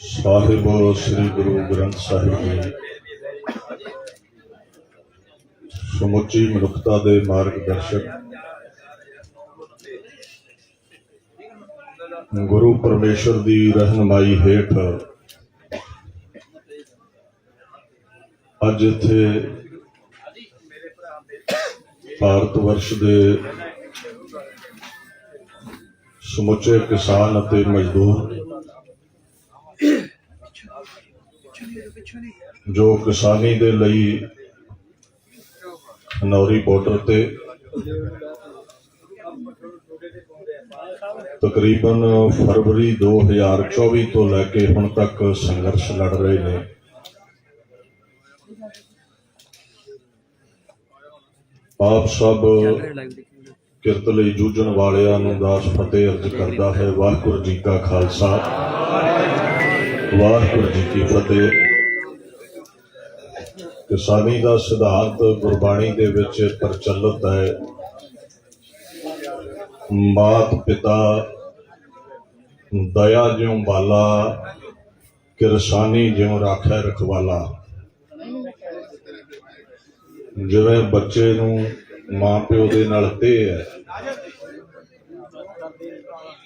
ਸਾਹਿਬ ਸ੍ਰੀ ਗੁਰੂ ਗ੍ਰੰਥ ਸਾਹਿਬ ਜੀ। ਸਮੁੱਚੀ ਮਨੁੱਖਤਾ ਦੇ ਮਾਰਗਦਰਸ਼ਕ ਗੁਰੂ ਪਰਮੇਸ਼ਰ ਦੀ ਰਹਿਨਮਾਈ ਹੇਠ ਅੱਜ ਇੱਥੇ ਭਾਰਤ ਵਰਸ਼ ਦੇ ਸਮੁੱਚੇ ਕਿਸਾਨ ਅਤੇ ਮਜ਼ਦੂਰ ਜੋ ਕਿਸਾਨੀ ਦੇ ਲਈ ਖਨੌਰੀ ਬਾਰਡਰ ਤੇ ਤਕਰੀਬਨ ਫਰਵਰੀ 2024 ਤੋਂ ਲੈ ਕੇ ਹੁਣ ਤੱਕ ਸੰਘਰਸ਼ ਲੜ ਰਹੇ ਨੇ। ਆਪ ਸਭ ਕਿਰਤ ਲਈ ਜੂਝਣ ਵਾਲਿਆਂ ਨੂੰ ਦਾਸ ਫਤਿਹ ਅਰਜ ਕਰਦਾ ਹੈ। ਵਾਹਿਗੁਰੂ ਜੀ ਕਾ ਖਾਲਸਾ। ਵਾਹਿਗੁਰੂ ਜੀ ਕੀ ਫਤਿਹ। ਕਿਸਾਨੀ ਦਾ ਸਿਧਾਂਤ ਗੁਰਬਾਣੀ ਦੇ ਵਿੱਚ ਪ੍ਰਚਲਿਤ ਹੈ। ਮਾਤ ਪਿਤਾ, ਦਇਆ ਜਿਉ ਬਾਲਾ, ਕਿਰਸਾਨੀ ਜਿਉ ਰਾਖੈ ਰਖਵਾਲਾ। ਜਿਵੇਂ ਬੱਚੇ ਨੂੰ ਮਾਂ ਪਿਓ ਦੇ ਨਾਲ ਤੇ ਹੈ।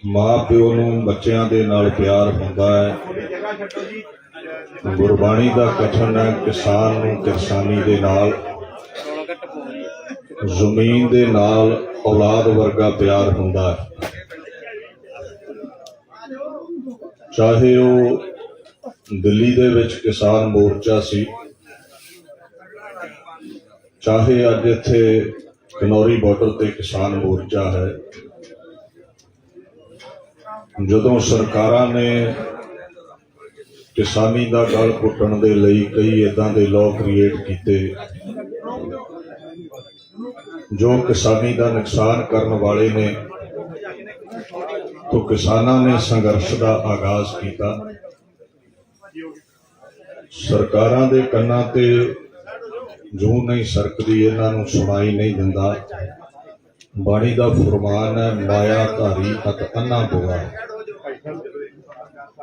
ਮਾਂ ਪਿਓ ਨੂੰ ਬੱਚਿਆਂ ਦੇ ਨਾਲ ਪਿਆਰ ਹੁੰਦਾ ਹੈ। ਗੁਰਬਾਣੀ ਦਾ ਕਥਨ ਹੈ, ਕਿਸਾਨ ਨੂੰ ਕਿਸਾਨੀ ਦੇ ਨਾਲ, ਜ਼ਮੀਨ ਦੇ ਨਾਲ ਔਲਾਦ ਵਰਗਾ ਪਿਆਰ ਹੁੰਦਾ ਹੈ। ਚਾਹੇ ਉਹ ਦਿੱਲੀ ਦੇ ਵਿੱਚ ਕਿਸਾਨ ਮੋਰਚਾ ਸੀ, ਚਾਹੇ ਅੱਜ ਇੱਥੇ ਕਨੌਰੀ ਬਾਰਡਰ ਤੇ ਕਿਸਾਨ ਮੋਰਚਾ ਹੈ, ਜਦੋਂ ਸਰਕਾਰਾਂ ਨੇ ਕਿਸਾਨੀ ਦਾ ਗਲ ਘੁੱਟਣ ਦੇ ਲਈ ਕਈ ਇਦਾਂ ਦੇ ਲਾਅ ਕ੍ਰੀਏਟ ਕੀਤੇ। ਜੋ ਕਿਸਾਨੀ ਦਾ ਨੁਕਸਾਨ ਕਰਨ ਵਾਲੇ ਨੇ, ਤੋਂ ਕਿਸਾਨਾਂ ਨੇ ਸੰਘਰਸ਼ ਦਾ ਆਗਾਜ਼ ਕੀਤਾ। ਸਰਕਾਰਾਂ ਦੇ ਕੰਨਾਂ ਤੇ ਜੂ ਨਹੀਂ ਸਰਕਦੀ, ਇਹਨਾਂ ਨੂੰ ਸੁਣਾਈ ਨਹੀਂ ਦਿੰਦਾ। ਬਾਣੀ ਦਾ ਫਰਮਾਨ ਹੈ, ਮਾਇਆ ਧਾਰੀ ਤਤ ਅੰਨਾ ਬੋਆ।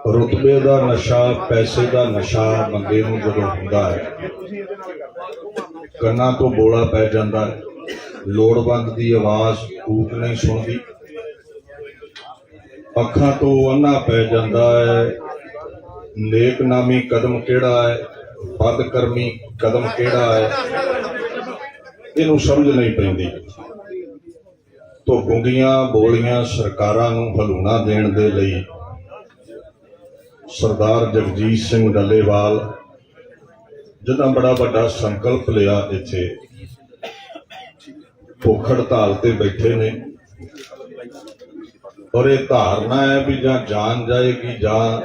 ਰੁਤਬੇ ਦਾ ਨਸ਼ਾ, ਪੈਸੇ ਦਾ ਨਸ਼ਾ ਬੰਦੇ ਨੂੰ ਜਦੋਂ ਹੁੰਦਾ ਹੈ, ਕੰਨਾਂ ਤੋਂ ਬੋਲਾ ਪੈ ਜਾਂਦਾ ਹੈ, ਲੋੜਵੰਦ ਦੀ ਆਵਾਜ਼ ਕੂਕ ਨਹੀਂ ਸੁਣਦੀ, ਅੱਖਾਂ ਤੋਂ ਅੰਨਾ ਪੈ ਜਾਂਦਾ ਹੈ, ਨੇਕਨਾਮੀ ਕਦਮ ਕਿਹੜਾ ਹੈ, ਬਦਕਰਮੀ ਕਦਮ ਕਿਹੜਾ ਹੈ, ਇਹਨੂੰ ਸਮਝ ਨਹੀਂ ਪੈਂਦੀ। ਤੋਂ ਗੁੰਗੀਆਂ ਬੋਲੀਆਂ ਸਰਕਾਰਾਂ ਨੂੰ ਹਲੂਣਾ ਦੇਣ ਦੇ ਲਈ ਸਰਦਾਰ ਜਗਜੀਤ ਸਿੰਘ ਡੱਲੇਵਾਲ, ਜਿਹਦਾ ਬੜਾ ਵੱਡਾ ਸੰਕਲਪ ਲਿਆ ਇੱਥੇ। ਭੁੱਖ ਹੜਤਾਲ ਤੇ ਬੈਠੇ ਨੇ। ਔਰ ਇਹ ਧਾਰਨਾ ਹੈ ਵੀ ਜਾਂ ਜਾਨ ਜਾਏਗੀ ਜਾਂ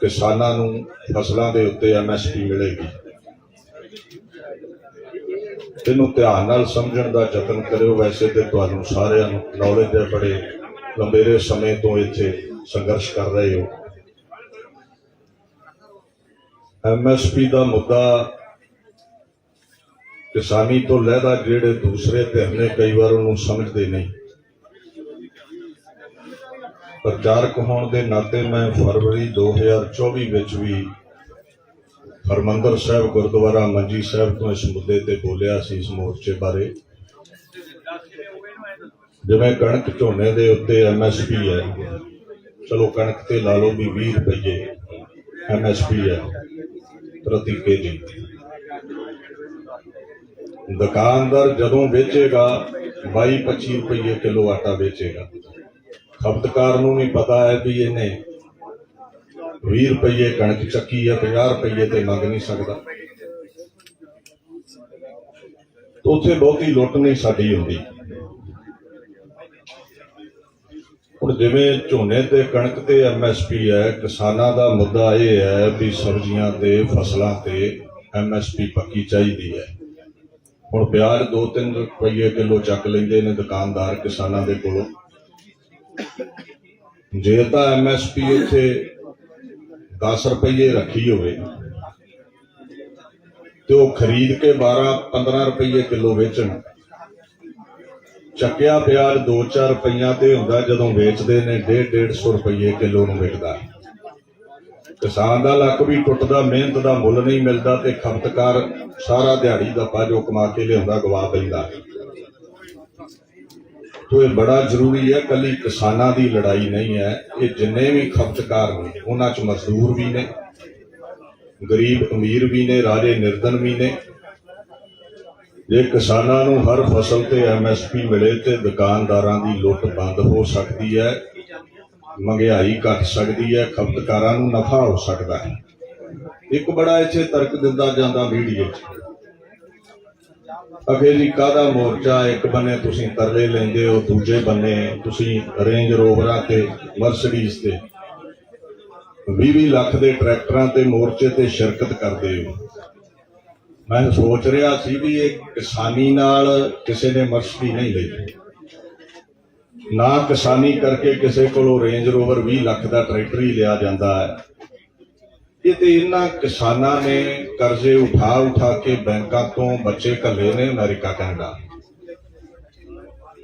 ਕਿਸਾਨਾਂ ਨੂੰ ਫਸਲਾਂ ਦੇ ਉੱਤੇ ਐਮਐਸਪੀ ਮਿਲੇਗੀ। ਇਹਨੂੰ ਧਿਆਨ ਨਾਲ ਸਮਝਣ ਦਾ ਯਤਨ ਕਰਿਓ। ਵੈਸੇ ਤੇ ਤੁਹਾਨੂੰ ਸਾਰਿਆਂ ਨੂੰ ਨੌਲੇਜ ਹੈ, ਬੜੇ ਲੰਬੇਰੇ ਸਮੇਂ ਤੋਂ ਇੱਥੇ ਸੰਘਰਸ਼ ਕਰ ਰਹੇ ਹੋ। ਐਮਐਸਪੀ ਦਾ ਮੁੱਦਾ ਕਿਸਾਨੀ ਤੋਂ ਲਹਿਦਾ ਜਿਹੜੇ ਦੂਸਰੇ ਧਿਰ ਨੇ ਕਈ ਵਾਰ ਉਹਨੂੰ ਸਮਝਦੇ ਨਹੀਂ। ਪ੍ਰਚਾਰਕ ਹੋਣ ਦੇ ਨਾਤੇ ਮੈਂ ਫਰਵਰੀ 2024 ਵਿੱਚ ਵੀ ਹਰਮੰਦਰ ਸਾਹਿਬ, ਗੁਰਦੁਆਰਾ ਮੰਜੀ ਸਾਹਿਬ ਤੋਂ ਇਸ ਮੁੱਦੇ ਤੇ ਬੋਲਿਆ ਸੀ ਇਸ ਮੋਰਚੇ ਬਾਰੇ। ਜਿਵੇਂ ਕਣਕ ਝੋਨੇ ਦੇ ਉੱਤੇ ਐਮਐਸਪੀ ਹੈ, ਚਲੋ ਕਣਕ ਤੇ ਲਾ ਲਓ ਵੀ 20 ਰੁਪਏ ਐਮਐਸਪੀ ਹੈ। ਪ੍ਰਤੀ ਕੇਜੀ ਦੁਕਾਨਦਾਰ ਜਦੋਂ ਵੇਚੇਗਾ 22 25 ਰੁਪਏ ਕਿਲੋ ਆਟਾ ਵੇਚੇਗਾ। ਖਪਤਕਾਰ ਨੂੰ ਨਹੀਂ ਪਤਾ ਹੈ ਵੀ ਇਹਨੇ 20 ਰੁਪਏ ਕਣਕ ਚੱਕੀ ਹੈ 50 ਰੁਪਏ ਤੇ ਮੰਗ ਨਹੀਂ ਸਕਦਾ। ਤਾਂ ਉੱਥੇ ਬਹੁਤੀ ਲੁੱਟ ਨਹੀਂ ਸਾਡੀ ਹੁੰਦੀ। ਹੁਣ ਜਿਵੇਂ ਝੋਨੇ ਤੇ ਕਣਕ ਤੇ ਐਮਐਸਪੀ ਹੈ, ਕਿਸਾਨਾਂ ਦਾ ਮੁੱਦਾ ਇਹ ਹੈ ਵੀ ਸਬਜ਼ੀਆਂ ਤੇ ਫਸਲਾਂ ਤੇ ਐਮਐਸਪੀ ਪੱਕੀ ਚਾਹੀਦੀ ਹੈ। ਹੁਣ ਪਿਆਜ਼ 2-3 ਰੁਪਏ ਕਿਲੋ ਚੱਕ ਲੈਂਦੇ ਨੇ ਦੁਕਾਨਦਾਰ ਕਿਸਾਨਾਂ ਦੇ ਕੋਲੋਂ। ਜੇ ਤਾਂ ਐਮਐਸਪੀ ਉੱਥੇ 10 ਰੁਪਏ ਰੱਖੀ ਹੋਵੇ ਤੇ ਉਹ ਖਰੀਦ ਕੇ 12-15 ਰੁਪਏ ਕਿਲੋ ਵੇਚਣ। ਚੱਕਿਆ ਪਿਆਜ਼ 2-4 ਰੁਪਈਆਂ ਤੇ ਹੁੰਦਾ ਜਦੋਂ ਵੇਚਦੇ ਨੇ 1.5 150 ਰੁਪਈਏ ਕਿਲੋ ਨੂੰ ਵਿਕਦਾ। ਕਿਸਾਨ ਦਾ ਲੱਕ ਵੀ ਟੁੱਟਦਾ, ਮਿਹਨਤ ਦਾ ਮੁੱਲ ਨਹੀਂ ਮਿਲਦਾ ਤੇ ਖਪਤਕਾਰ ਸਾਰਾ ਦਿਹਾੜੀ ਦਾ ਜੋ ਕਮਾ ਕੇ ਲਿਆਉਂਦਾ, ਗਵਾ ਪੈਂਦਾ ਤੋ ਇਹ ਬੜਾ ਜ਼ਰੂਰੀ ਹੈ, ਕੱਲੀ ਕਿਸਾਨਾਂ ਦੀ ਲੜਾਈ ਨਹੀਂ ਹੈ, ਇਹ ਜਿੰਨੇ ਵੀ ਖਪਤਕਾਰ ਨੇ, ਉਹਨਾਂ 'ਚ ਮਜ਼ਦੂਰ ਵੀ ਨੇ, ਗਰੀਬ ਅਮੀਰ ਵੀ ਨੇ, ਰਾਜੇ ਨਿਰਧਨ ਵੀ ਨੇ। ਜੇ ਕਿਸਾਨਾਂ ਨੂੰ ਹਰ ਫਸਲ ਤੇ ਐਮਐਸਪੀ ਮਿਲੇ ਤੇ ਦੁਕਾਨਦਾਰਾਂ ਦੀ ਲੁੱਟ ਬੰਦ ਹੋ ਸਕਦੀ ਹੈ, ਮਹਿੰਗਾਈ ਘਟ ਸਕਦੀ ਹੈ, ਖਪਤਕਾਰਾਂ ਨੂੰ ਨਫਾ ਹੋ ਸਕਦਾ ਹੈ। ਇੱਕ ਬੜਾ ਇੱਥੇ ਤਰਕ ਦਿੰਦਾ ਜਾਂਦਾ ਵੀਡੀਓ 'ਚ। ਅਗੇ ਜੀ, ਕਾਹਦਾ ਮੋਰਚਾ? ਇੱਕ ਬੰਨੇ ਤੁਸੀਂ ਤਰਲੇ ਲੈਂਦੇ ਹੋ, ਦੂਜੇ ਬੰਨੇ ਤੁਸੀਂ ਰੇਂਜ ਰੋਵਰਾਂ ਤੇ ਮਰਸੀਡੀਜ਼ ਤੇ। 20 ਲੱਖ ਦੇ ਟਰੈਕਟਰਾਂ ਤੇ ਮੋਰਚੇ ਤੇ ਸ਼ਿਰਕਤ ਕਰਦੇ ਹੋ। ਮੈਂ ਸੋਚ ਰਿਹਾ ਸੀ ਵੀ ਇਹ ਕਿਸਾਨੀ ਨਾਲ ਕਿਸੇ ਨੇ ਮਰਸੀ ਨਹੀਂ ਲਈ। ਨਾ ਕਿਸਾਨੀ ਕਰਕੇ ਕਿਸੇ ਕੋਲੋਂ ਰੇਂਜ ਰੋਵਰ 20 ਲੱਖ ਦਾ ਟਰੈਕਟਰ ਹੀ ਲਿਆ ਜਾਂਦਾ ਹੈ। ਇਹ ਤੇ ਇਹਨਾਂ ਕਿਸਾਨਾਂ ਨੇ ਕਰਜ਼ੇ ਉਠਾ ਉਠਾ ਕੇ ਬੈਂਕਾਂ ਤੋਂ ਬੱਚੇ ਘੱਲੇ ਨੇ ਅਮਰੀਕਾ, ਕੈਨੇਡਾ।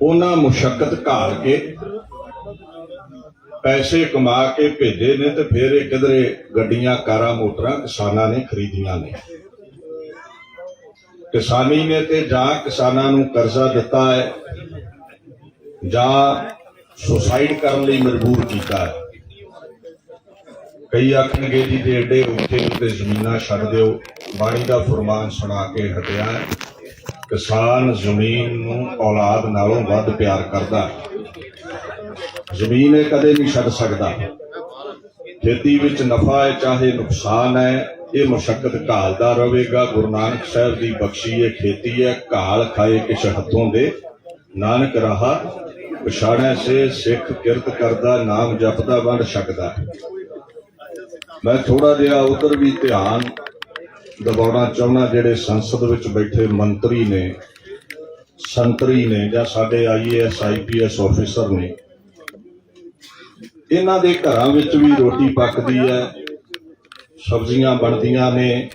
ਉਹਨਾਂ ਮੁਸ਼ਕਲ ਘਾਲ ਕੇ ਪੈਸੇ ਕਮਾ ਕੇ ਭੇਜੇ ਨੇ ਤੇ ਫਿਰ ਇਹ ਕਿਧਰੇ ਗੱਡੀਆਂ, ਕਾਰਾਂ, ਮੋਟਰਾਂ ਕਿਸਾਨਾਂ ਨੇ ਖਰੀਦੀਆਂ ਨੇ। ਕਿਸਾਨੀ ਨੇ ਤੇ ਜਾਂ ਕਿਸਾਨਾਂ ਨੂੰ ਕਰਜ਼ਾ ਦਿੱਤਾ ਹੈ, ਜਾਂ ਸੁਸਾਈਡ ਕਰਨ ਲਈ ਮਜਬੂਰ ਕੀਤਾ ਹੈ। ਕਈ ਆਖਣਗੇ ਜੀ ਜੇ ਏਡੇ ਉੱਥੇ ਉੱਤੇ ਜ਼ਮੀਨਾਂ ਛੱਡ ਦਿਓ, ਬਾਣੀ ਦਾ ਫਰਮਾਨ ਸੁਣਾ ਕੇ ਹਟਿਆ ਕਿਸਾਨ ਜ਼ਮੀਨ ਨੂੰ ਔਲਾਦ ਨਾਲੋਂ ਵੱਧ ਪਿਆਰ ਕਰਦਾ ਜ਼ਮੀਨ ਇਹ ਕਦੇ ਨਹੀਂ ਛੱਡ ਸਕਦਾ। ਖੇਤੀ ਵਿੱਚ ਨਫਾ ਹੈ, ਚਾਹੇ ਨੁਕਸਾਨ ਹੈ ਇਹ ਮੁਸ਼ਕਲ ਘਾਲਦਾ ਰਹੇਗਾ। ਗੁਰੂ ਨਾਨਕ ਸਾਹਿਬ ਦੀ ਬਖਸ਼ੀ ਹੈ ਖੇਤੀ ਹੈ। ਘਾਲ ਖਾਏ ਕਿਛ ਹੱਥੋਂ ਦੇ। ਨਾਨਕ ਰਹਾ ਪਛਾਣਿਆ ਸੇ, ਸਿੱਖ ਕਿਰਤ ਕਰਦਾ, ਨਾਮ ਜਪਦਾ, ਵੰਡ ਛਕਦਾ ਮੈਂ ਥੋੜਾ ਜਿਹਾ ਉਧਰ ਵੀ ਧਿਆਨ ਦਬਾਉਣਾ ਚਾਹੁੰਦਾ, ਜਿਹੜੇ ਸੰਸਦ ਵਿੱਚ ਬੈਠੇ ਮੰਤਰੀ ਨੇ, ਸੰਤਰੀ ਨੇ ਜਾਂ ਸਾਡੇ ਆਈਏਐਸ ਆਈਪੀਐਸ ਆਫੀਸਰ ਨੇ, ਇਹਨਾਂ ਦੇ ਘਰਾਂ ਵਿੱਚ ਵੀ ਰੋਟੀ ਪੱਕਦੀ ਹੈ। ਸਬਜ਼ੀਆਂ ਬਣਦੀਆਂ ਨੇ।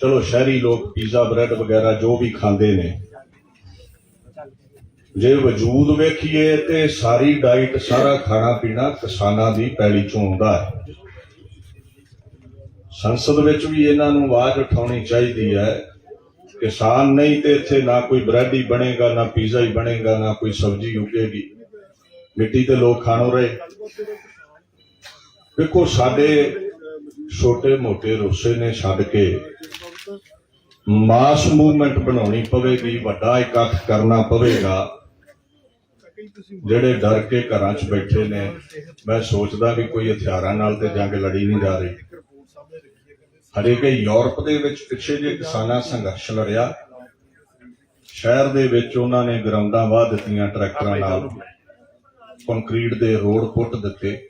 ਚਲੋ, ਸ਼ਹਿਰੀ ਲੋਕ ਪੀਜ਼ਾ, ਬ੍ਰੈਡ ਵਗੈਰਾ ਜੋ ਵੀ ਖਾਂਦੇ ਨੇ। ਜੇ ਵਜੂਦ ਵੇਖੀਏ ਤੇ ਸਾਰੀ ਡਾਈਟ ਸਾਰਾ ਖਾਣਾ ਪੀਣਾ ਕਿਸਾਨਾਂ ਦੀ ਪੈਲੀ ਚੋਂ ਆਉਂਦਾ ਹੈ। ਸੰਸਦ ਵਿੱਚ ਵੀ ਇਹਨਾਂ ਨੂੰ ਆਵਾਜ਼ ਉਠਾਉਣੀ ਚਾਹੀਦੀ ਹੈ। ਕਿਸਾਨ ਨਹੀਂ ਤੇ ਇੱਥੇ ਨਾ ਕੋਈ ਬ੍ਰੈਡ ਹੀ ਬਣੇਗਾ, ਨਾ ਪੀਜ਼ਾ ਹੀ ਬਣੇਗਾ, ਨਾ ਕੋਈ ਸਬਜ਼ੀ ਉਗੇਗੀ। ਮਿੱਟੀ ਤੇ ਲੋਕ ਖਾਣੋ ਰਹੇ। ਦੇਖੋ, ਸਾਡੇ ਛੋਟੇ ਮੋਟੇ ਰੋਸੇ ਨੇ ਛੱਡ ਕੇ ਮਾਸ ਮੂਵਮੈਂਟ ਬਣਾਉਣੀ ਪਵੇਗੀ, ਵੱਡਾ ਇਕੱਠ ਕਰਨਾ ਪਵੇਗਾ। ਜਿਹੜੇ ਡਰ ਕੇ ਘਰਾਂ 'ਚ ਬੈਠੇ ਨੇ, ਮੈਂ ਸੋਚਦਾ ਵੀ ਕੋਈ ਹਥਿਆਰਾਂ ਨਾਲ ਤੇ ਜੰਗ ਲੜੀ ਨਹੀਂ ਜਾ ਰਹੀ। ਹਰੇ ਕਿ ਯੂਰਪ ਦੇ ਵਿੱਚ ਪਿੱਛੇ ਜੇ ਕਿਸਾਨਾਂ ਸੰਘਰਸ਼ ਲੜਿਆ, ਸ਼ਹਿਰ ਦੇ ਵਿੱਚ ਉਹਨਾਂ ਨੇ ਗਰਾਊਂਡਾਂ ਵਾਹ ਦਿੱਤੀਆਂ ਟਰੈਕਟਰਾਂ ਨਾਲ। ਕੰਕਰੀਟ ਦੇ ਰੋਡ ਪੁੱਟ ਦਿੱਤੇ।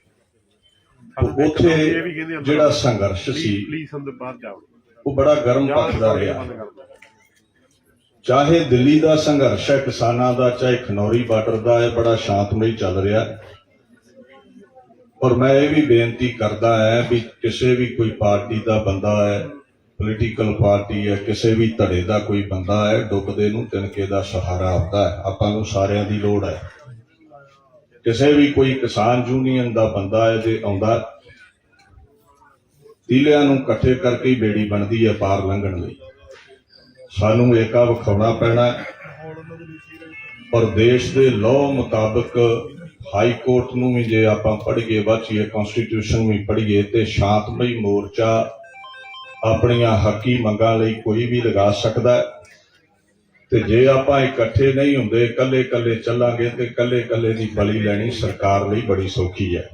ਉੱਥੇ ਜਿਹੜਾ ਸੰਘਰਸ਼ ਸੀ ਪਲੀਜ਼ ਹਮ ਦੇ ਬਾਹਰ ਜਾਓ ਉਹ ਬੜਾ ਗਰਮ ਪੱਖ ਦਾ ਰਿਹਾ। ਚਾਹੇ ਦਿੱਲੀ ਦਾ ਸੰਘਰਸ਼ ਹੈ ਕਿਸਾਨਾਂ ਦਾ ਚਾਹੇ ਖਨੌਰੀ ਬਾਰਡਰ ਦਾ ਹੈ ਬੜਾ ਸ਼ਾਂਤਮਈ ਚੱਲ ਰਿਹਾ ਹੈ। ਔਰ ਮੈਂ ਇਹ ਵੀ ਬੇਨਤੀ ਕਰਦਾ ਹਾਂ ਵੀ ਕਿਸੇ ਵੀ ਕੋਈ ਪਾਰਟੀ ਦਾ ਬੰਦਾ ਹੈ ਪੋਲੀਟੀਕਲ ਪਾਰਟੀ ਹੈ ਕਿਸੇ ਵੀ ਧੜੇ ਦਾ ਕੋਈ ਬੰਦਾ ਹੈ ਡੁੱਬਦੇ ਨੂੰ ਤਿਨਕੇ ਦਾ ਸਹਾਰਾ ਹੁੰਦਾ ਹੈ। ਆਪਾਂ ਨੂੰ ਸਾਰਿਆਂ ਦੀ ਲੋੜ ਹੈ। ਕਿਸੇ ਵੀ ਕੋਈ ਕਿਸਾਨ ਯੂਨੀਅਨ ਦਾ ਬੰਦਾ ਹੈ ਜੇ ਆਉਂਦਾ, ਤੀਲਿਆਂ ਨੂੰ ਇਕੱਠੇ ਕਰਕੇ ਹੀ ਬੇੜੀ ਬਣਦੀ ਹੈ ਪਾਰ ਲੰਘਣ ਲਈ। ਸਾਨੂੰ ਏਕਾ ਵਿਖਾਉਣਾ ਪੈਣਾ ਪਰ ਦੇਸ਼ ਦੇ ਲਾਅ ਮੁਤਾਬਕ ਹਾਈ ਕੋਰਟ ਨੂੰ ਵੀ ਜੇ ਆਪਾਂ ਪੜ੍ਹੀਏ ਵਾਚੀਏ ਕਨਸਟੀਟਿਊਸ਼ਨ ਵੀ ਪੜ੍ਹੀਏ, ਤੇ ਸ਼ਾਂਤਮਈ ਮੋਰਚਾ ਆਪਣੀਆਂ ਹੱਕੀ ਮੰਗਾਂ ਲਈ ਕੋਈ ਵੀ ਲਗਾ ਸਕਦਾ ਹੈ। ਤੇ ਜੇ ਆਪਾਂ ਇਕੱਠੇ ਨਹੀਂ ਹੁੰਦੇ ਇਕੱਲੇ ਇਕੱਲੇ ਚੱਲਾਂਗੇ ਤੇ ਇਕੱਲੇ ਇਕੱਲੇ ਦੀ ਬਲੀ ਲੈਣੀ ਸਰਕਾਰ ਲਈ ਬੜੀ ਸੌਖੀ ਹੈ।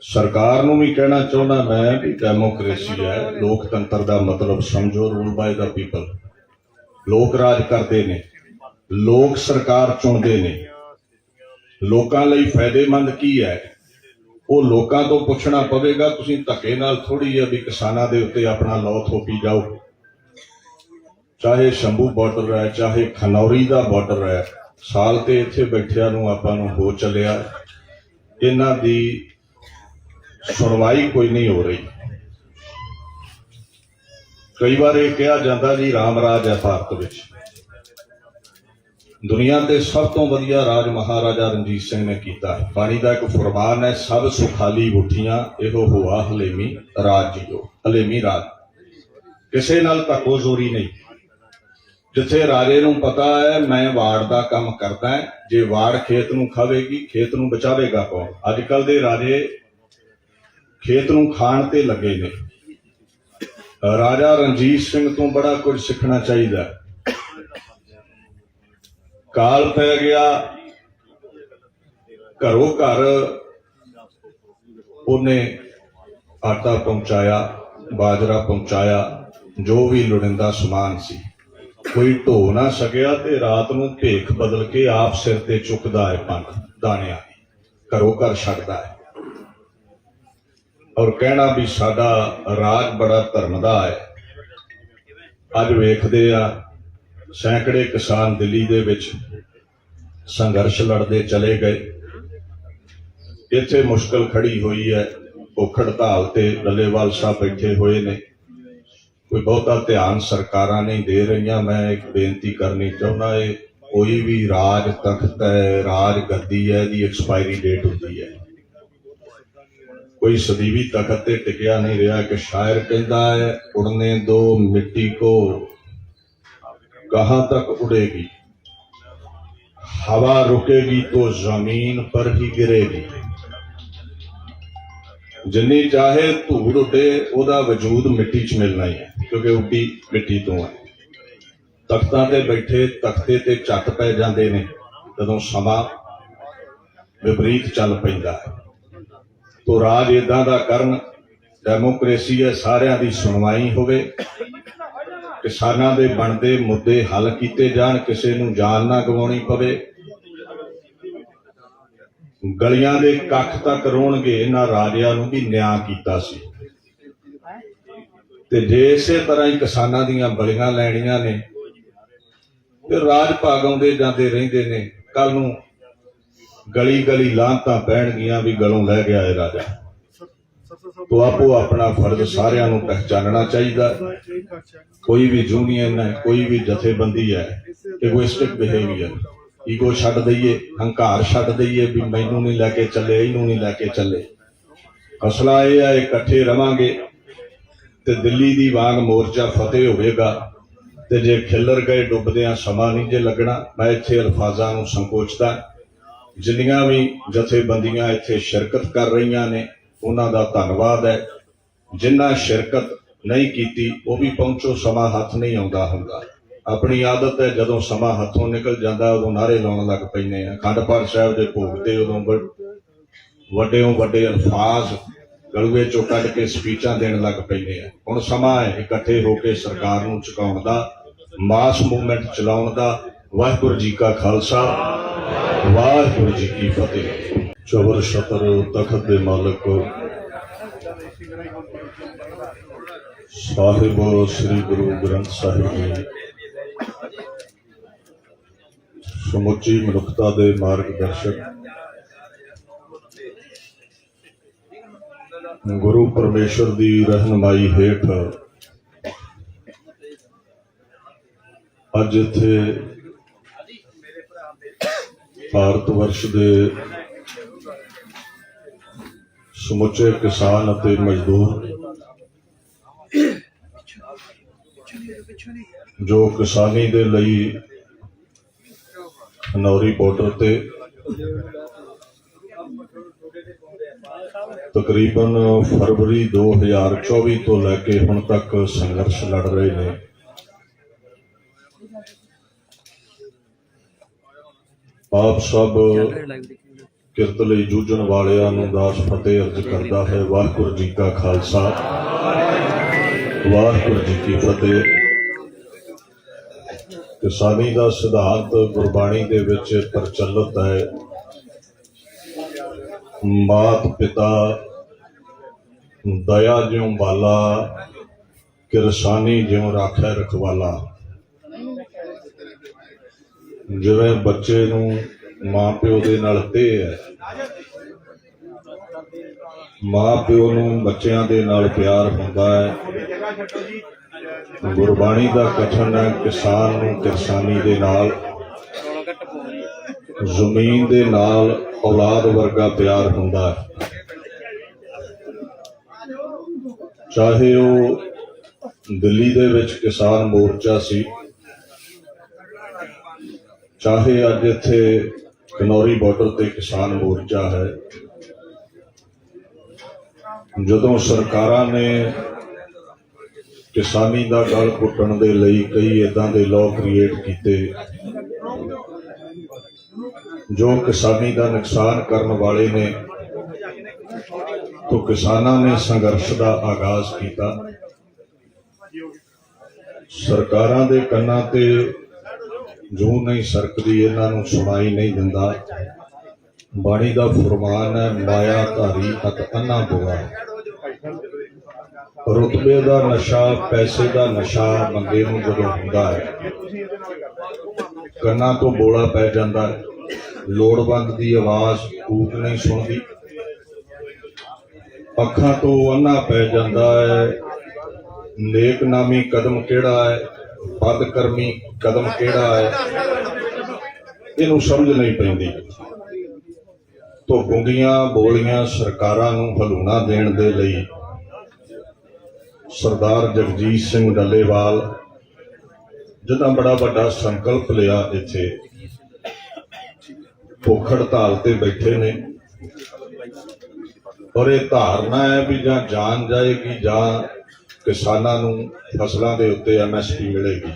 ਸਰਕਾਰ ਨੂੰ ਵੀ ਕਹਿਣਾ ਚਾਹੁੰਦਾ ਮੈਂ ਕਿ ਡੈਮੋਕ੍ਰੇਸੀ ਹੈ, ਲੋਕਤੰਤਰ ਦਾ ਮਤਲਬ ਸਮਝੋ ਰੂਲ ਬਾਈ ਦਾ ਪੀਪਲ ਲੋਕ ਰਾਜ ਕਰਦੇ ਨੇ, ਲੋਕ ਸਰਕਾਰ ਚੁਣਦੇ ਨੇ। ਲੋਕਾਂ ਲਈ ਫਾਇਦੇਮੰਦ ਕੀ ਹੈ? ਉਹ ਲੋਕਾਂ ਤੋਂ ਪੁੱਛਣਾ ਪਵੇਗਾ, ਤੁਸੀਂ ਧੱਕੇ ਨਾਲ ਥੋੜੀ ਜਿਹੀ ਵੀ ਕਿਸਾਨਾਂ ਦੇ ਉੱਤੇ ਆਪਣਾ ਲਾਅ ਥੋਪੀ ਜਾਓ। ਚਾਹੇ ਸ਼ੰਭੂ ਬਾਰਡਰ ਹੈ, ਚਾਹੇ ਖਨੌਰੀ ਦਾ ਬਾਰਡਰ ਹੈ, ਸਾਲ ਤੇ ਇੱਥੇ ਬੈਠਿਆਂ ਨੂੰ ਆਪਾਂ ਨੂੰ ਹੋ ਚੱਲਿਆ। ਇਹਨਾਂ ਦੀ ਸੁਣਵਾਈ ਕੋਈ ਨਹੀਂ ਹੋ ਰਹੀ। ਕਈ ਵਾਰ ਇਹ ਕਿਹਾ ਜਾਂਦਾ ਜੀ, ਰਾਮ ਰਾਜ ਹੈ ਭਾਰਤ ਵਿੱਚ। ਦੁਨੀਆ ਤੇ ਸਭ ਤੋਂ ਵਧੀਆ ਰਾਜ ਮਹਾਰਾਜਾ ਰਣਜੀਤ ਸਿੰਘ ਨੇ ਕੀਤਾ ਹੈ। ਬਾਣੀ ਦਾ ਇੱਕ ਫਰਮਾਨ ਹੈ, ਸਭ ਸੁਖਾਲੀ ਉਠੀਆਂ, ਇਹੋ ਹੋਆ ਹਲੇਮੀ ਰਾਜ ਜੀਓ ਹਲੇਮੀ ਰਾਜ। ਕਿਸੇ ਨਾਲ ਧੱਕੋ ਜ਼ੋਰੀ ਨਹੀਂ। ਜਿੱਥੇ ਰਾਜੇ ਨੂੰ ਪਤਾ ਹੈ, ਮੈਂ ਵਾੜ ਦਾ ਕੰਮ ਕਰਦਾ ਹੈ। ਜੇ ਵਾੜ ਖੇਤ ਨੂੰ ਖਾਵੇਗੀ, ਖੇਤ ਨੂੰ ਬਚਾਵੇਗਾ ਕੌਣ? ਅੱਜ ਕੱਲ ਦੇ ਰਾਜੇ ਖੇਤ ਨੂੰ ਖਾਣ ਤੇ ਲੱਗੇ ਨੇ। ਰਾਜਾ ਰਣਜੀਤ ਸਿੰਘ ਤੋਂ ਬੜਾ ਕੁਝ ਸਿੱਖਣਾ ਚਾਹੀਦਾ ਕਾਲ ਪੈ ਗਿਆ, ਘਰੋਂ ਘਰ ਉਹਨੇ ਆਟਾ ਪਹੁੰਚਾਇਆ, ਬਾਜਰਾ ਪਹੁੰਚਾਇਆ, ਜੋ ਵੀ ਲੋੜਿੰਦਾ ਸਮਾਨ ਸੀ। ਕੋਈ ਢੋ ਨਾ ਸਕਿਆ ਤੇ ਰਾਤ ਨੂੰ ਭੇਖ ਬਦਲ ਕੇ ਆਪ ਸਿਰ ਤੇ ਚੁੱਕਦਾ ਹੈ ਪੰਨ ਦਾਣਿਆਂ ਘਰੋਂ ਘਰ ਛੱਡਦਾ ਹੈ। ਔਰ ਕਹਿਣਾ ਵੀ ਸਾਡਾ ਰਾਜ ਬੜਾ ਧਰਮ ਦਾ ਹੈ। ਅੱਜ ਵੇਖਦੇ ਆ, ਸੈਂਕੜੇ ਕਿਸਾਨ ਦਿੱਲੀ ਦੇ ਵਿੱਚ ਸੰਘਰਸ਼ ਲੜਦੇ ਚਲੇ ਗਏ। ਇੱਥੇ ਮੁਸ਼ਕਲ ਖੜੀ ਹੋਈ ਹੈ ਭੁੱਖ ਹੜਤਾਲ ਤੇ ਡੱਲੇਵਾਲ ਸਾਹਿਬ ਬੈਠੇ ਹੋਏ ਨੇ। ਕੋਈ ਬਹੁਤਾ ਧਿਆਨ ਸਰਕਾਰਾਂ ਨਹੀਂ ਦੇ ਰਹੀਆਂ, ਮੈਂ ਇੱਕ ਬੇਨਤੀ ਕਰਨੀ ਚਾਹੁੰਦਾ ਏ, ਕੋਈ ਵੀ ਰਾਜ ਤਖਤ ਹੈ, ਰਾਜ ਗੱਦੀ ਹੈ ਦੀ ਐਕਸਪਾਇਰੀ ਡੇਟ ਹੁੰਦੀ ਹੈ। ਕੋਈ ਸਦੀਵੀ ਤਖਤ ਤੇ ਟਿਕਿਆ ਨਹੀਂ ਰਿਹਾ ਕਿ ਸ਼ਾਇਰ ਕਹਿੰਦਾ ਹੈ, ਉੜਨੇ ਦੋ ਮਿੱਟੀ ਕੋ, ਕਹਾਂ ਤੱਕ ਉੜੇਗੀ ਹਵਾ ਰੁਕੇਗੀ ਤੋ ਜ਼ਮੀਨ ਪਰ ਹੀ ਗਿਰੇਗੀ। ਜਿੰਨੀ ਚਾਹੇ ਧੂੜ ਉੱਡੇ, ਉਹਦਾ ਵਜੂਦ ਮਿੱਟੀ 'ਚ ਮਿਲਣਾ ਹੀ ਹੈ। ਕਿਉਂਕਿ ਉੱਡੀ ਮਿੱਟੀ ਤੋਂ ਹੈ ਤਖਤਾਂ ਤੇ ਬੈਠੇ, ਤਖਤੇ ਤੇ ਝੱਟ ਪੈ ਜਾਂਦੇ ਨੇ, ਜਦੋਂ ਸਮਾਂ ਵਿਪਰੀਤ ਚੱਲ ਪੈਂਦਾ ਹੈ। ਤੋ ਰਾਜ ਇਦਾਂ ਦਾ ਕਰਨ, ਡੈਮੋਕ੍ਰੇਸੀ ਹੈ, ਸਾਰਿਆਂ ਦੀ ਸੁਣਵਾਈ ਹੋਵੇ। ਕਿਸਾਨਾਂ ਦੇ ਬਣਦੇ ਮੁੱਦੇ ਹੱਲ ਕੀਤੇ ਜਾਣ, ਕਿਸੇ ਨੂੰ ਜਾਨ ਨਾ ਗਵਾਉਣੀ ਪਵੇ। ਗਲੀਆਂ ਦੇ ਕੱਖ ਤੱਕ ਰੋਣਗੇ, ਇਹਨਾਂ ਰਾਜਿਆਂ ਨੂੰ ਵੀ ਨਿਆਂ ਕੀਤਾ ਸੀ। ਤੇ ਜੇ ਇਸੇ ਤਰ੍ਹਾਂ ਹੀ ਕਿਸਾਨਾਂ ਦੀਆਂ ਬਲੀਆਂ ਲੈਣੀਆਂ ਨੇ, ਤੇ ਰਾਜ ਭਾਗ ਆਉਂਦੇ ਜਾਂਦੇ ਰਹਿੰਦੇ ਨੇ ਕੱਲ ਨੂੰ ਗਲੀ ਗਲੀ ਲਾਂਤਾਂ ਪੈਣਗੀਆਂ ਵੀ ਗਲੋਂ ਲੈ ਗਿਆ ਇਹ ਰਾਜਾ। ਤੋ ਆਪੋ ਆਪਣਾ ਫਰਜ਼ ਸਾਰਿਆਂ ਨੂੰ ਪਹਿਚਾਨਣਾ ਚਾਹੀਦਾ। ਕੋਈ ਵੀ ਯੂਨੀਅਨ ਹੈ, ਕੋਈ ਵੀ ਜਥੇਬੰਦੀ ਹੈ ਇਗੋਇਸਟਿਕ ਬਿਹੇਵੀਅਰ ਈਗੋ ਛੱਡ ਦਈਏ, ਹੰਕਾਰ ਛੱਡ ਦਈਏ ਵੀ ਮੈਨੂੰ ਨਹੀਂ ਲੈ ਕੇ ਚੱਲੇ, ਇਹਨੂੰ ਨਹੀਂ ਲੈ ਕੇ ਚੱਲੇ। ਅਸਲਾ ਇਹ ਹੈ, ਇਕੱਠੇ ਰਵਾਂਗੇ। ਤੇ ਦਿੱਲੀ ਦੀ ਵਾਂਗ ਮੋਰਚਾ ਫਤਿਹ ਹੋਵੇਗਾ ਤੇ ਜੇ ਖਿੱਲਰ ਗਏ ਡੁੱਬਦਿਆਂ ਸਮਾਂ ਨਹੀਂ ਜੇ ਲੱਗਣਾ, ਮੈਂ ਇੱਥੇ ਅਲਫਾਜ਼ਾਂ ਨੂੰ ਸੰਕੋਚਦਾ। ਜਿੰਨੀਆਂ ਵੀ ਜਥੇਬੰਦੀਆਂ ਇੱਥੇ ਸ਼ਿਰਕਤ ਕਰ ਰਹੀਆਂ ਨੇ, ਉਹਨਾਂ ਦਾ ਧੰਨਵਾਦ ਹੈ। ਜਿਨ੍ਹਾਂ ਸ਼ਿਰਕਤ ਨਹੀਂ ਕੀਤੀ, ਉਹ ਵੀ ਪਹੁੰਚੋ, ਸਮਾਂ ਹੱਥ ਨਹੀਂ ਆਉਂਦਾ ਹੁੰਦਾ। ਆਪਣੀ ਆਦਤ ਹੈ, ਜਦੋਂ ਸਮਾਂ ਹੱਥੋਂ ਨਿਕਲ ਜਾਂਦਾ, ਉਦੋਂ ਨਾਰੇ ਲਾਉਣ ਲੱਗ ਪੈਂਦੇ ਆ। ਅਖੰਡ ਪਾਠ ਸਾਹਿਬ ਦੇ ਭੋਗ ਤੇ ਉਦੋਂ ਵ- ਵੱਡਿਓਂ ਵੱਡੇ ਅਲਫਾਜ਼ ਗਲੂਏ ਚੋਂ ਕੱਢ ਕੇ ਸਪੀਚਾਂ ਦੇਣ ਲੱਗ ਪੈਂਦੇ ਆ। ਹੁਣ ਸਮਾਂ ਹੈ ਇਕੱਠੇ ਹੋ ਕੇ ਸਰਕਾਰ ਨੂੰ ਝੁਕਾਉਣ ਦਾ, ਮਾਸ ਮੂਵਮੈਂਟ ਚਲਾਉਣ ਦਾ। ਵਾਹਿਗੁਰੂ ਜੀ ਕਾ ਖਾਲਸਾ, ਵਾਹਿਗੁਰੂ ਜੀ ਕੀ ਫਤਿਹ। ਚਵਰ ਸ਼ਤਰ ਤਖਤ ਦੇ ਮਾਲਕ, ਸਾਹਿਬ ਸ੍ਰੀ ਗੁਰੂ ਗ੍ਰੰਥ ਸਾਹਿਬ ਜੀ। ਸਮੁੱਚੀ ਮਨੁੱਖਤਾ ਦੇ ਮਾਰਗਦਰਸ਼ਕ ਗੁਰੂ ਪਰਮੇਸ਼ਰ ਦੀ ਰਹਿਨਮਾਈ ਹੇਠ ਅੱਜ ਇੱਥੇ ਭਾਰਤ ਵਰਸ਼ ਦੇ ਸਮੁੱਚੇ ਕਿਸਾਨ ਅਤੇ ਮਜ਼ਦੂਰ ਜੋ ਕਿਸਾਨੀ ਦੇ ਲਈ ਨੌਰੀ ਬਾਰਡਰ ਤੇ ਤਕਰੀਬਨ ਫਰਵਰੀ 2024 ਤੋਂ ਲੈ ਕੇ ਹੁਣ ਤੱਕ ਸੰਘਰਸ਼ ਲੜ ਰਹੇ ਨੇ। ਆਪ ਸਭ ਕਿਰਤ ਲਈ ਜੂਝਣ ਵਾਲਿਆਂ ਨੂੰ ਦਾਸ ਫਤਿਹ ਅਰਜ਼ ਕਰਦਾ ਹੈ। ਵਾਹਿਗੁਰੂ ਜੀ ਕਾ ਖਾਲਸਾ। ਵਾਹਿਗੁਰੂ ਜੀ ਕੀ ਫਤਿਹ। ਕਿਸਾਨੀ ਦਾ ਸਿਧਾਂਤ ਗੁਰਬਾਣੀ ਦੇ ਵਿੱਚ ਪ੍ਰਚਲਿਤ ਹੈ। ਮਾਤ ਪਿਤਾ, ਦਇਆ ਜਿਉ ਬਾਲਾ, ਕਿਰਸਾਨੀ ਜਿਉ ਰਾਖੈ ਰਖਵਾਲਾ। ਜਿਵੇਂ ਬੱਚੇ ਨੂੰ ਮਾਂ ਪਿਓ ਦੇ ਨਾਲ ਤੇ ਹੈ ਮਾਂ ਪਿਓ ਨੂੰ ਬੱਚਿਆਂ ਦੇ ਨਾਲ ਪਿਆਰ ਹੁੰਦਾ ਹੈ। ਗੁਰਬਾਣੀ ਦਾ ਕਥਨ ਹੈ, ਕਿਸਾਨ ਨੂੰ ਕਿਰਸਾਨੀ ਦੇ ਨਾਲ। ਜ਼ਮੀਨ ਦੇ ਨਾਲ ਔਲਾਦ ਵਰਗਾ ਪਿਆਰ ਹੁੰਦਾ ਹੈ। ਚਾਹੇ ਉਹ ਦਿੱਲੀ ਦੇ ਵਿੱਚ ਕਿਸਾਨ ਮੋਰਚਾ ਸੀ, ਚਾਹੇ ਅੱਜ ਇੱਥੇ ਕਨੌਰੀ ਬਾਰਡਰ ਤੇ ਕਿਸਾਨ ਮੋਰਚਾ ਹੈ, ਜਦੋਂ ਸਰਕਾਰਾਂ ਨੇ ਕਿਸਾਨੀ ਦਾ ਗਲ ਘੁੱਟਣ ਦੇ ਲਈ ਕਈ ਇਦਾਂ ਦੇ ਲਾਅ ਕ੍ਰੀਏਟ ਕੀਤੇ ਜੋ ਕਿਸਾਨੀ ਦਾ ਨੁਕਸਾਨ ਕਰਨ ਵਾਲੇ ਨੇ, ਤੋਂ ਕਿਸਾਨਾਂ ਨੇ ਸੰਘਰਸ਼ ਦਾ ਆਗਾਜ਼ ਕੀਤਾ। ਸਰਕਾਰਾਂ ਦੇ ਕੰਨਾਂ ਤੇ ਜੂ ਨਹੀਂ ਸਰਕਦੀ, ਇਹਨਾਂ ਨੂੰ ਸੁਣਾਈ ਨਹੀਂ ਦਿੰਦਾ। ਬਾਣੀ ਦਾ ਫਰਮਾਨ ਹੈ, ਮਾਇਆ ਧਾਰੀ ਹੱਥ ਅੰਨਾ ਬੋਆ। ਰੁਤਬੇ ਦਾ ਨਸ਼ਾ, ਪੈਸੇ ਦਾ ਨਸ਼ਾ ਬੰਦੇ ਨੂੰ ਜਦੋਂ ਹੁੰਦਾ ਹੈ, ਕੰਨਾਂ ਤੋਂ ਬੋਲਾ ਪੈ ਜਾਂਦਾ ਹੈ। ਲੋੜਵੰਦ ਦੀ ਆਵਾਜ਼ ਕੂਕ ਨਹੀਂ ਸੁਣਦੀ। ਅੱਖਾਂ ਤੋਂ ਅੰਨਾ ਪੈ ਜਾਂਦਾ ਹੈ। ਨੇਕਨਾਮੀ ਕਦਮ ਕਿਹੜਾ ਹੈ? ਬਦਕਰਮੀ ਕਦਮ ਕਿਹੜਾ ਹੈ? ਇਹਨੂੰ ਸਮਝ ਨਹੀਂ ਪੈਂਦੀ। ਤੋਂ ਗੁੰਗੀਆਂ ਬੋਲੀਆਂ ਸਰਕਾਰਾਂ ਨੂੰ ਹਲੂਣਾ ਦੇਣ ਦੇ ਲਈ ਸਰਦਾਰ ਜਗਜੀਤ ਸਿੰਘ ਡੱਲੇਵਾਲ ਜਿਹਦਾ ਬੜਾ ਵੱਡਾ ਸੰਕਲਪ ਲਿਆ ਇੱਥੇ। ਭੁੱਖ ਹੜਤਾਲ ਤੇ ਬੈਠੇ ਨੇ। ਔਰ ਇਹ ਧਾਰਨਾ ਹੈ ਵੀ ਜਾਂ ਜਾਨ ਜਾਏਗੀ ਜਾਂ ਕਿਸਾਨਾਂ ਨੂੰ ਫਸਲਾਂ ਦੇ ਉੱਤੇ ਐਮਐਸਪੀ ਮਿਲੇਗੀ।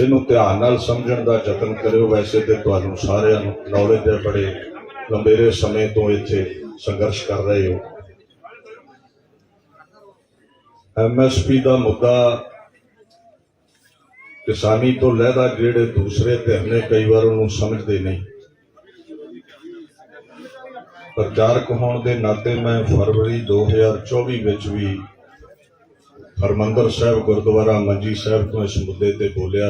ਇਹਨੂੰ ਧਿਆਨ ਨਾਲ ਸਮਝਣ ਦਾ ਯਤਨ ਕਰਿਓ। ਵੈਸੇ ਤੇ ਤੁਹਾਨੂੰ ਸਾਰਿਆਂ ਨੂੰ ਨੌਲੇਜ ਹੈ, ਬੜੇ ਲੰਬੇਰੇ ਸਮੇਂ ਤੋਂ ਇੱਥੇ ਸੰਘਰਸ਼ ਕਰ ਰਹੇ ਹੋ। ਐਮਐਸਪੀ ਦਾ ਮੁੱਦਾ ਕਿਸਾਨੀ ਤੋਂ ਲਹਿਦਾ ਜਿਹੜੇ ਦੂਸਰੇ ਧਿਰ ਨੇ, ਕਈ ਵਾਰ ਉਹਨੂੰ ਸਮਝਦੇ ਨਹੀਂ। ਪ੍ਰਚਾਰਕ ਹੋਣ ਦੇ ਨਾਤੇ ਮੈਂ ਫਰਵਰੀ 2024 ਵਿੱਚ ਵੀ ਹਰਮੰਦਰ ਸਾਹਿਬ, ਗੁਰਦੁਆਰਾ ਮੰਜੀ ਸਾਹਿਬ ਤੋਂ ਇਸ ਮੁੱਦੇ ਤੇ ਬੋਲਿਆ ਸੀ